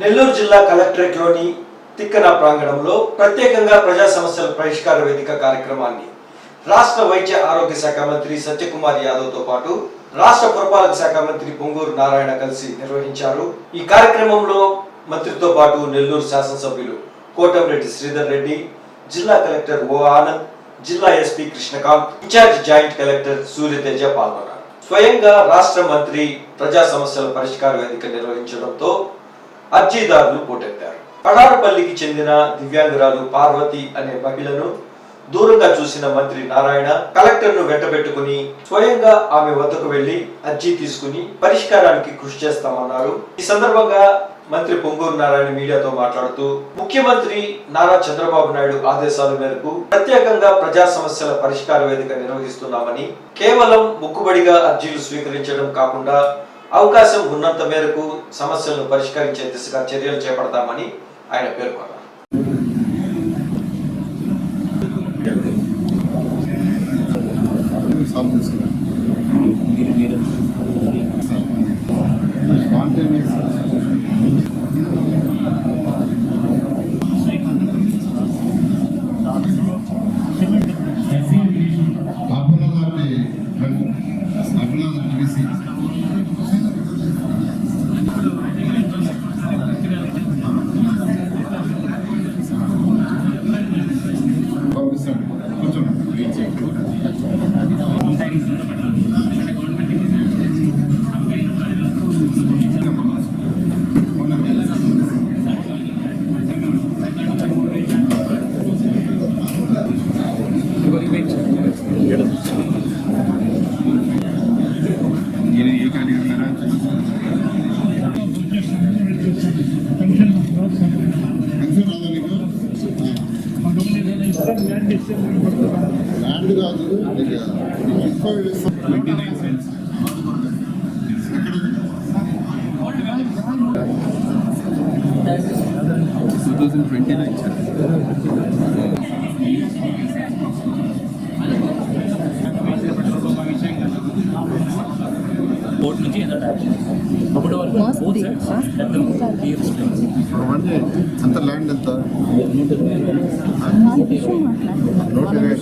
నెల్లూరు జిల్లా కలెక్టరేట్లోని తిక్కన ప్రాంగణంలో ప్రత్యేకంగా ప్రజా సమస్యల పరిష్కార వేదిక కార్యక్రమాన్ని రాష్ట్ర వైద్య ఆరోగ్య శాఖ మంత్రి సత్యకుమార్ యాదవ్తో పాటు రాష్ట్ర పురపాలక శాఖ మంత్రి పొంగూరు నారాయణ కలిసి నిర్వహించారు. ఈ కార్యక్రమంలో మంత్రితో పాటు నెల్లూరు శాసనసభ్యులు కోటంరెడ్డి శ్రీధర్ రెడ్డి జిల్లా కలెక్టర్ ఓ ఆనంద్ జిల్లా SP Krishnakant in charge joint collector Suryateja పాల్గొన్నారు. స్వయంగా రాష్ట్ర మంత్రి ప్రజా సమస్యల పరిష్కార వేదిక నిర్వహించడంతో అర్జీదారులు పోటెత్తారు. పడారపల్లికి చెందిన దివ్యాంగురాలు పార్వతి అనే మహిళను దూరంగా చూసిన మంత్రి నారాయణ కలెక్టర్ను వెంటబెట్టుకుని స్వయంగా ఆమె వద్దకు వెళ్ళి అర్జీ తీసుకుని పరిష్కారానికి కృషి చేస్తామన్నారు. ఈ సందర్భంగా మంత్రి పొంగూరు నారాయణ మీడియాతో మాట్లాడుతూ ముఖ్యమంత్రి నారా చంద్రబాబు నాయుడు ఆదేశాల మేరకు ప్రత్యేకంగా ప్రజా సమస్యల పరిష్కార వేదిక నిర్వహిస్తున్నామని కేవలం ముక్కుబడిగా అర్జీలు స్వీకరించడం కాకుండా అవకాశం ఉన్నంత మేరకు సమస్యలను పరిష్కరించే దిశగా చర్యలు చేపడతామని ఆయన పేర్కొన్నారు. సాల్వ్ ఏ ల్యాండ్ కాదు ఎక్కువ twenty nine to twenty nine court నుంచి క్లియర్ అంత ల్యాండ్ ఎంత నూట ఇరవై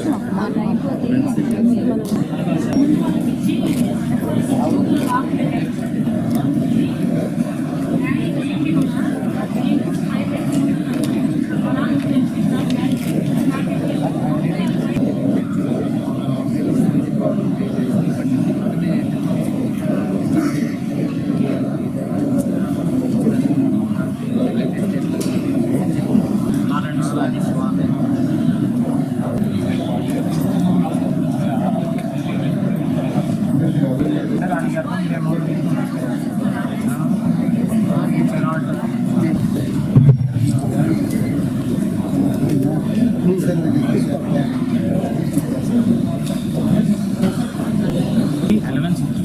alabanzas.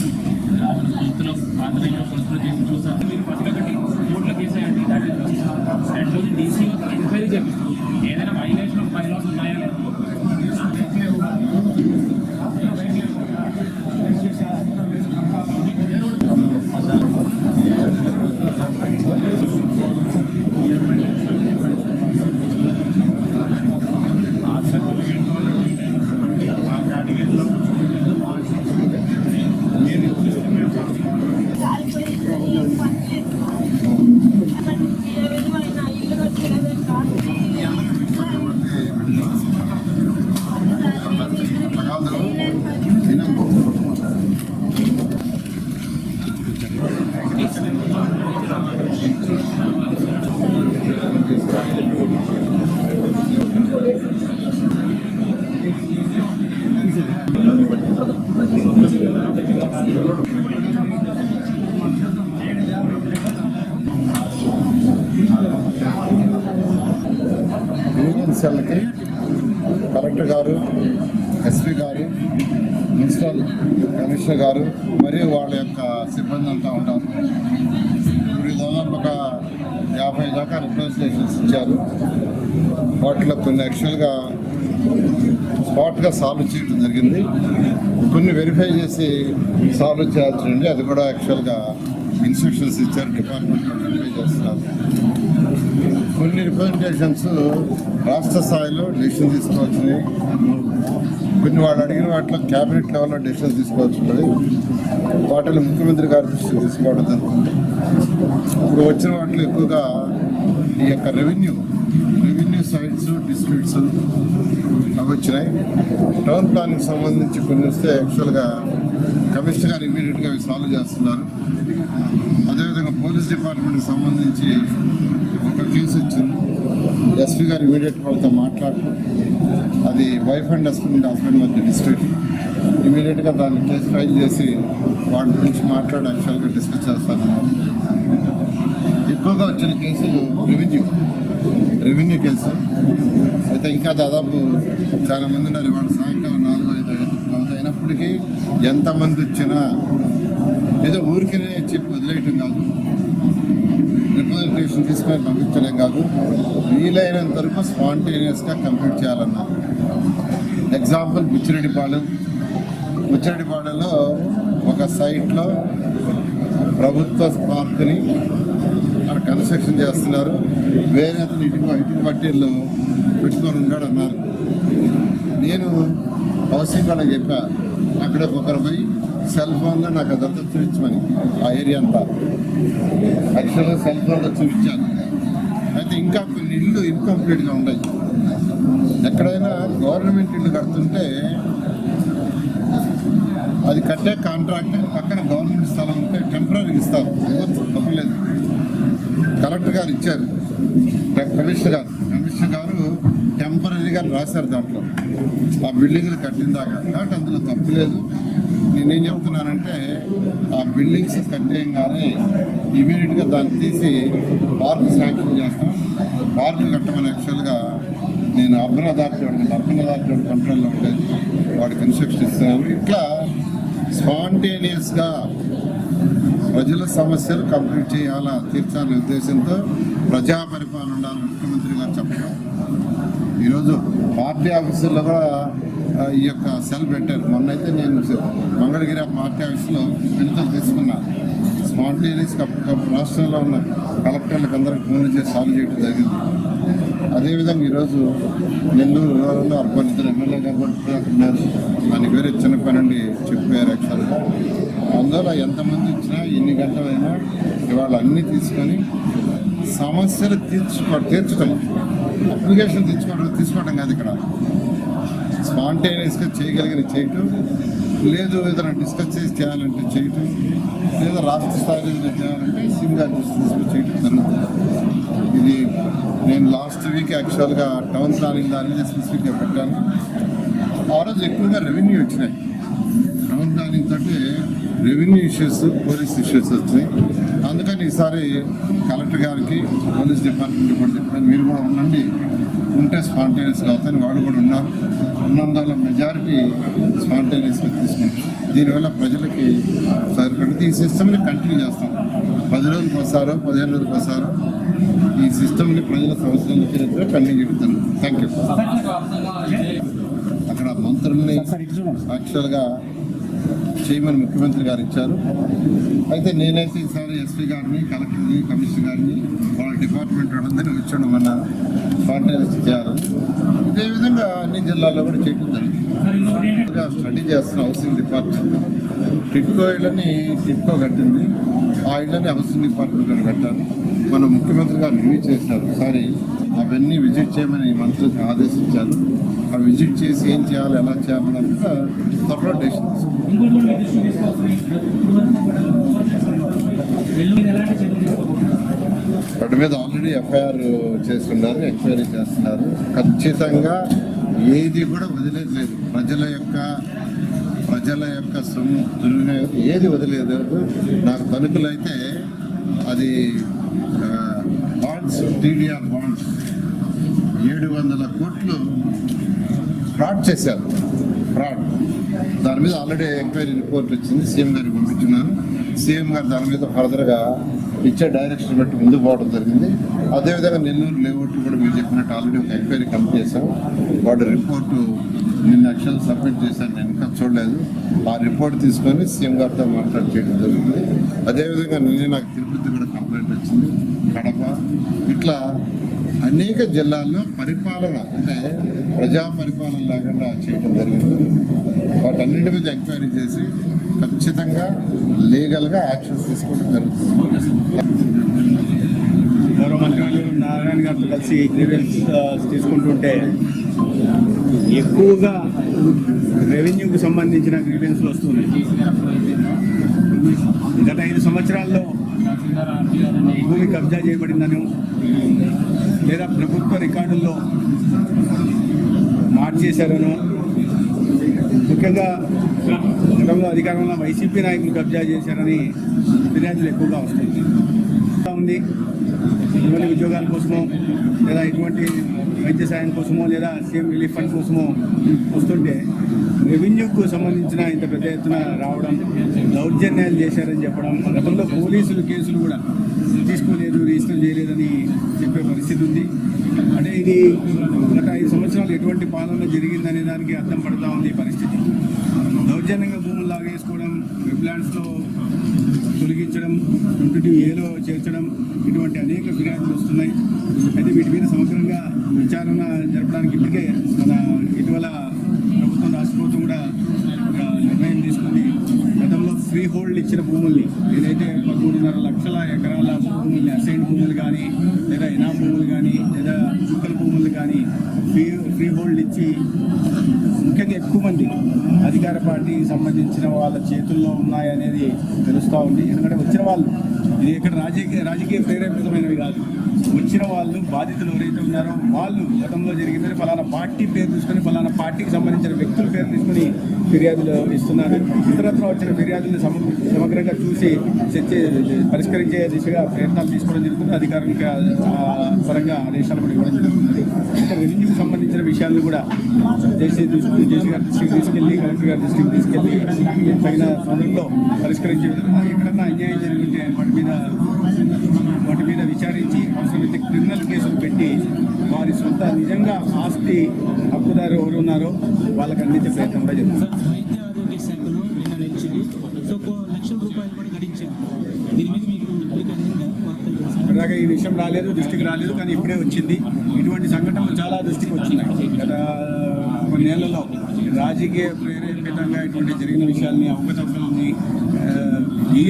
కమిషనర్ గారు మరియు వాళ్ళ యొక్క సిబ్బంది అంతా ఉంటారు. ఇప్పుడు దాదాపు ఒక యాభై దాకా రిప్రజెంటేషన్స్ ఇచ్చారు. వాటిలో కొన్ని యాక్చువల్గా స్పాట్గా సాల్వ్ చేయడం జరిగింది. కొన్ని వెరిఫై చేసి సాల్వ్ చేయాల్సి ఉంది. అది కూడా యాక్చువల్గా ఇన్స్ట్రక్షన్స్ ఇచ్చారు. డిపార్ట్మెంట్ వెరిఫై చేస్తున్నారు. కొన్ని రిప్రజెంటేషన్స్ రాష్ట్ర స్థాయిలో డెసిషన్ తీసుకోవాల్సినవి కొన్ని వాళ్ళు అడిగిన వాటిలో క్యాబినెట్ లెవెల్లో డెసిషన్ తీసుకోవాల్సినవి వాటిని ముఖ్యమంత్రి గారి దృష్టికి తీసుకోవడం జరుగుతుంది. ఇప్పుడు వచ్చిన వాటిలో ఎక్కువగా ఈ యొక్క రెవెన్యూ రెవెన్యూ సైట్స్ డిస్ట్రిక్ట్స్ అవి వచ్చినాయి. టౌన్ ప్లానింగ్ సంబంధించి కొన్ని వస్తే యాక్చువల్గా కమిషనర్ గారు ఇమీడియట్గా అవి సాల్వ్ చేస్తున్నారు. అదేవిధంగా పోలీస్ డిపార్ట్మెంట్కి సంబంధించి ఎస్పీ గారు ఇమీడియట్ వాళ్ళతో మాట్లాడుతూ అది వైఫ్ అండ్ హస్బెండ్ హస్బెండ్ మధ్య డిస్ట్రిక్ట్ ఇమీడియట్గా దాన్ని కేసు ఫైల్ చేసి వాటి గురించి మాట్లాడి యాక్చువల్గా డిస్కస్ చేస్తాను. ఎక్కువగా వచ్చిన కేసులు రెవెన్యూ రెవెన్యూ కేసు అయితే ఇంకా దాదాపు చాలా మంది ఉన్నారు. ఇవాళ సాయంకాలం నాలుగు ఐదు ఐదు అయినప్పటికీ ఎంతమంది వచ్చినా ఏదో ఊరికే చెప్పి వదిలేయటం కాదు. రిప్రజెంటేషన్ తీసుకొని పంపించడం కాదు. వీలైనంత వరకు స్పాంటేనియస్గా కంప్లీట్ చేయాలన్నారు ఎగ్జాంపుల్ బుచ్చిరెడ్డిపాలెం బుచ్చిరెడ్డిపాలెంలో ఒక సైట్లో ప్రభుత్వ స్పార్క్ని అక్కడ కన్స్ట్రక్షన్ చేస్తున్నారు. వేరే అతను ఇటు ఇటు పట్టీల్లో పెట్టుకొని ఉన్నాడు అన్నారు. నేను హౌసింగ్ వాళ్ళకి చెప్పా. అక్కడ ఒకరు పోయి సెల్ ఫోన్లో నాకు అదంతా చూపించమని ఆ ఏరియా అంతా. యాక్చువల్గా సెల్ ఫోన్లో చూపించాను. అయితే ఇంకా కొన్ని ఇల్లు ఇన్కంప్లీట్గా ఉన్నాయి. ఎక్కడైనా గవర్నమెంట్ ఇల్లు కడుతుంటే అది కట్టే కాంట్రాక్ట్ పక్కన గవర్నమెంట్ స్థలం ఉంటే టెంపరీగా ఇస్తారు. తప్పలేదు కలెక్టర్ గారు ఇచ్చారు. కమిషనర్ గారు. కమిషనర్ గారు టెంపరీగా రాశారు దాంట్లో. ఆ బిల్డింగ్లు కట్టిన దాకా. కాబట్టి అందులో తప్పు లేదు. నేనేం చెప్తున్నానంటే ఆ బిల్డింగ్స్ కట్టేయంగానే ఇమీడియట్గా దాన్ని తీసి పార్క్ శాంక్షన్ చేస్తాం. పార్క్ కట్టమని యాక్చువల్గా నేను అర్బన్ అథారిటీ అర్బన్ అథారిటీ కంట్రోల్లో ఉండేది వాడికి ఇన్స్ట్రక్షన్ ఇస్తాను. ఇట్లా స్పాంటేనియస్గా ప్రజల సమస్యలు కంప్లీట్ చేయాలా తీర్చాలనే ఉద్దేశంతో ప్రజా పరిపాలన ఉండాలని ముఖ్యమంత్రి గారు చెప్పడం. ఈరోజు పార్టీ ఆఫీసుల్లో కూడా ఈ యొక్క సెల్ పెట్టారు. మొన్నైతే నేను మంగళగిరి ఆ పార్టీ ఆఫీసులో వినతులు తీసుకున్నా. స్పాంటేనియస్ రాష్ట్రంలో ఉన్న కలెక్టర్లకు అందరికి ఫోన్లు చేసి సాల్వ్ చేయడం జరిగింది. అదేవిధంగా ఈరోజు నెల్లూరు రూరల్లో అర్బన్ ఇద్దరు ఎమ్మెల్యే గారు కూడా ఉన్నారు దాని పేరు చిన్నపనండి చెప్పారు యాక్చువల్గా. అందువల్ల ఎంతమంది వచ్చినా ఎన్ని గంటలైనా ఇవాళ అన్నీ తీసుకొని సమస్యలు తీర్చుకో తీర్చడం అప్లికేషన్ తీర్చుకోవడం తీసుకోవడం కాదు ఇక్కడ. స్పాంటేనియస్గా చేయగలిగిన చేయటం లేదు ఏదైనా డిస్కస్ చేసి చేయాలంటే చేయటం లేదా రాష్ట్ర స్థాయిలో ఏదైనా చేయాలంటే సిమ్ గారి దృష్టి చేయటం జరుగుతుంది. ఇది నేను లాస్ట్ వీక్ యాక్చువల్గా టౌన్ ప్లానింగ్ దాని మీద స్పెసిఫిక్గా పెట్టాను. ఆ రోజు ఎక్కువగా రెవెన్యూ వచ్చినాయి. టౌన్ ప్లానింగ్ తోటి రెవెన్యూ ఇష్యూస్ పోలీస్ ఇష్యూస్ వచ్చినాయి. అందుకని ఈసారి కలెక్టర్ గారికి పోలీస్ డిపార్ట్మెంట్ కూడా చెప్పాను మీరు కూడా ఉండండి. ఉంటే స్పాంటేనియస్గా అవుతాయని వాళ్ళు కూడా ఉన్నారు. ఉన్నందువల్ల మెజారిటీ స్పాంటేనియస్గా తీసుకుంటారు దీనివల్ల ప్రజలకి సరిపడింది ఈ సిస్టమ్ని కంటిన్యూ చేస్తాం పది రోజులకు వస్తారో పదిహేను రోజులకు వస్తారో ఈ సిస్టమ్ని ప్రజల సమస్యలు తీర్చడం కంటిన్యూ చెప్తాను థ్యాంక్ యూ అక్కడ మంత్రుల్ని యాక్చువల్గా చేయమని ముఖ్యమంత్రి గారు ఇచ్చారు. అయితే నేనైతే ఈసారి ఎస్పీ గారిని కలెక్టర్ని కమిషనర్ గారిని వాళ్ళ డిపార్ట్మెంట్ వాళ్ళందరినీ వచ్చాను మన కాంటాక్ట్ చేయాలి. ఇదే విధంగా అన్ని జిల్లాల్లో కూడా చేయడం జరిగింది స్టడీ చేస్తున్న హౌసింగ్ డిపార్ట్మెంట్. టిట్కో ఇళ్ళని టిట్కో కట్టింది. ఆ ఇళ్ళని హౌసింగ్ డిపార్ట్మెంట్ కట్టారు. మన ముఖ్యమంత్రి గారు రివ్యూ చేశారు. ఒకసారి అవన్నీ విజిట్ చేయమని మంత్రికి ఆదేశించారు. ఆ విజిట్ చేసి ఏం చేయాలి ఎలా చేయాలని త్వరలో డెసిషన్ కూడా వాటి మీద ఆల్రెడీ ఎఫ్ఐఆర్ చేస్తున్నారు ఎంక్వైరీ చేస్తున్నారు. ఖచ్చితంగా ఏది కూడా వదిలేదు ప్రజల యొక్క ప్రజల యొక్క సొమ్ము దుర్వినియోగం ఏది వదిలేదు. నాకు తణుకులైతే అది బాండ్స్ టీడీఆర్ బాండ్స్ ఏడు వందల కోట్లు ఫ్రాడ్ చేశారు. ఫ్రాడ్. దాని మీద ఆల్రెడీ ఎంక్వైరీ రిపోర్ట్ వచ్చింది. సీఎం గారికి పంపించున్నాను. సీఎం గారు దాని మీద ఫర్దర్గా ఇచ్చే డైరెక్షన్ బట్టి ముందుకు పోవడం జరిగింది. అదేవిధంగా నెల్లూరు లేఅవుట్లు కూడా మీరు చెప్పినట్టు ఆల్రెడీ ఒక ఎంక్వైరీ కంప్లీట్ చేశాం. వాటి రిపోర్టు నిన్న యాక్చువల్ సబ్మిట్ చేశాను నేను. ఇంకా చూడలేదు. ఆ రిపోర్ట్ తీసుకొని సీఎం గారితో మాట్లాడి చేయడం జరుగుతుంది అదేవిధంగా నిన్నే నాకు తిరుపతి కూడా కంప్లైంట్ వచ్చింది. కడప. ఇట్లా అనేక జిల్లాల్లో పరిపాలన అంటే ప్రజా పరిపాలన లేకుండా చేయడం జరిగింది. వాటన్నిటి మీద ఎంక్వైరీ చేసి ఖచ్చితంగా లీగల్గా యాక్షన్స్ తీసుకోవడం జరుగుతుంది. గౌరవ నారాయణ గారితో కలిసి గ్రీవెన్స్ తీసుకుంటుంటే ఎక్కువగా రెవెన్యూకి సంబంధించిన గ్రీవెన్స్లు వస్తున్నాయి. గత ఐదు సంవత్సరాల్లో భూమి కబ్జా చేయబడిందనో లేదా ప్రభుత్వ రికార్డుల్లో మార్చేశారనో ముఖ్యంగా గతంలో అధికారంలో వైసీపీ నాయకులు కబ్జా చేశారని ఫిర్యాదులు ఎక్కువగా వస్తుంది ఉంది. ఇటువంటి ఉద్యోగాల కోసమో లేదా ఇటువంటి వైద్య సాయం కోసమో లేదా సీఎం రిలీఫ్ ఫండ్ కోసమో వస్తుంటే రెవెన్యూకు సంబంధించిన ఇంత పెద్ద ఎత్తున రావడం దౌర్జన్యాలు చేశారని చెప్పడం గతంలో పోలీసులు కేసులు కూడా తీసుకోలేదు రిజిస్టర్ చేయలేదని చెప్పే పరిస్థితి ఉంది. అంటే ఇది గత ఐదు సంవత్సరాలు ఎటువంటి పాలన జరిగిందనే దానికి అర్థం పడుతూ ఉంది ఈ పరిస్థితి. దౌర్జన్యంగా భూములు లాగేసుకోవడం వెబ్లాండ్స్లో తొలగించడం ట్వంటీ ఏలో చేర్చడం ఇటువంటి అనేక ఫిర్యాదులు వస్తున్నాయి. అయితే వీటి మీద సమగ్రంగా విచారణ జరపడానికి ఇప్పటికే మన ఇటీవల ప్రభుత్వం రాష్ట్ర ప్రభుత్వం కూడా ఒక నిర్ణయం తీసుకుంది. ఫ్రీ హోల్డ్ ఇచ్చిన భూముల్ని ఏదైతే పదమూడున్నర లక్షల ఎకరాల భూముల్ని అసైన్ భూములు కానీ లేదా ఇనాం భూములు కానీ లేదా చుక్కల భూములు కానీ ఫ్రీ ఫ్రీ హోల్డ్ ఇచ్చి ముఖ్యంగా ఎక్కువ మంది అధికార పార్టీకి సంబంధించిన వాళ్ళ చేతుల్లో ఉన్నాయనేది తెలుస్తూ ఉంది. ఎందుకంటే వచ్చిన వాళ్ళు ఇది ఇక్కడ రాజకీయ రాజకీయ ప్రేరేపితమైనవి కాదు. వచ్చిన వాళ్ళు బాధితులు ఎవరైతే ఉన్నారో వాళ్ళు గతంలో జరిగిందని ఫలానా పార్టీ పేరు తీసుకొని ఫలానా పార్టీకి సంబంధించిన వ్యక్తుల పేరు తీసుకొని ఫిర్యాదులు ఇస్తున్నారు. ఇతరత్ర వచ్చిన ఫిర్యాదులను సమ సమగ్రంగా చూసి చర్చ పరిష్కరించే దిశగా ప్రయత్నాలు తీసుకోవడం జరుగుతుంది. అధికారిక పరంగా ఆదేశాలు కూడా ఇవ్వడం జరుగుతుంది. ఇంకా రెవెన్యూకి సంబంధించిన విషయాలను కూడా జేసీ తీసుకుని జేసీ గారి దృష్టికి తీసుకెళ్ళి కలెక్టర్ గారి దృష్టికి తీసుకెళ్ళి తగిన సమయంలో పరిష్కరించే విధంగా ఎక్కడన్నా అన్యాయం జరిగితే వాటి మీద వాటి మీద విచారించి అవసరమైతే క్రిమినల్ కేసులు పెట్టి వారి సొంత నిజంగా ఆస్తి హక్కుదారు ఎవరు ఉన్నారో వాళ్ళకి అందించే ప్రయత్నం కూడా జరుగుతుంది వైద్య ఆరోగ్య శాఖలో సో లక్షల రూపాయలు కూడా గడించారు. దీని మీద మీకు ఈ విషయం రాలేదు దృష్టికి రాలేదు కానీ ఇప్పుడే వచ్చింది. ఇటువంటి సంఘటనలు చాలా దృష్టికి వచ్చినాయి గత కొన్నేళ్ళలో రాజకీయ ప్రేరేపితంగా ఇటువంటి జరిగిన విషయాల్ని అవకతవకల్ని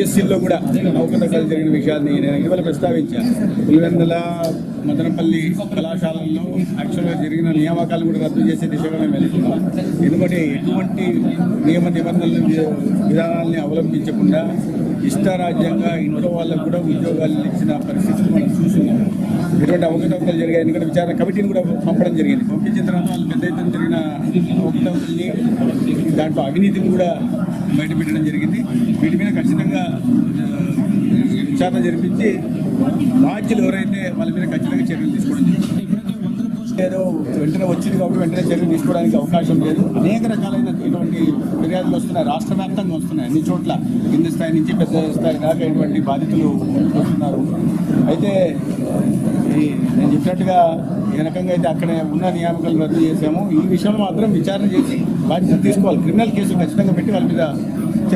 ఎస్సీల్లో కూడా అవకతవకలు జరిగిన విషయాన్ని నేను ఇటీవల ప్రస్తావించాను. పులివెందల మదనపల్లి కళాశాలల్లో యాక్చువల్గా జరిగిన నియామకాలు కూడా రద్దు చేసే దిశగా మేము వెళ్తున్నాం. ఎందుకంటే ఎటువంటి నియమ నిబంధనలు విధానాల్ని అవలంబించకుండా ఇష్టారాజ్యంగా ఇంట్లో వాళ్ళకు కూడా ఉద్యోగాలు ఇచ్చిన పరిస్థితులు మనం చూస్తున్నాం. ఎటువంటి అవకతవకలు జరిగాయి. ఎందుకంటే విచారణ కమిటీని కూడా పంపడం జరిగింది. పంపించిన తర్వాత వాళ్ళు పెద్ద ఎత్తున జరిగిన అవకతవకల్ని దాంట్లో అవినీతిని కూడా బయట పెట్టడం జరిగింది. వీటి మీద ఖచ్చితంగా విచారణ జరిపించి బాధ్యులు ఎవరైతే వాళ్ళ మీద ఖచ్చితంగా చర్యలు తీసుకోవడం జరిగింది ఏదో వెంటనే వచ్చింది కాబట్టి వెంటనే చర్యలు తీసుకోవడానికి అవకాశం లేదు. అనేక రకాలైన ఇటువంటి ఫిర్యాదులు వస్తున్నాయి. రాష్ట్ర వ్యాప్తంగా వస్తున్నాయి అన్ని చోట్ల. కింది స్థాయి నుంచి పెద్ద స్థాయి దాకా ఇటువంటి బాధితులు వస్తున్నారు. అయితే నేను చెప్పినట్టుగా ఏ రకంగా అయితే అక్కడ ఉన్న నియామకాలు రద్దు చేశాము ఈ విషయంలో మాత్రం విచారణ చేసి బాధ్యత తీసుకోవాలి. క్రిమినల్ కేసులు ఖచ్చితంగా పెట్టి వాళ్ళ మీద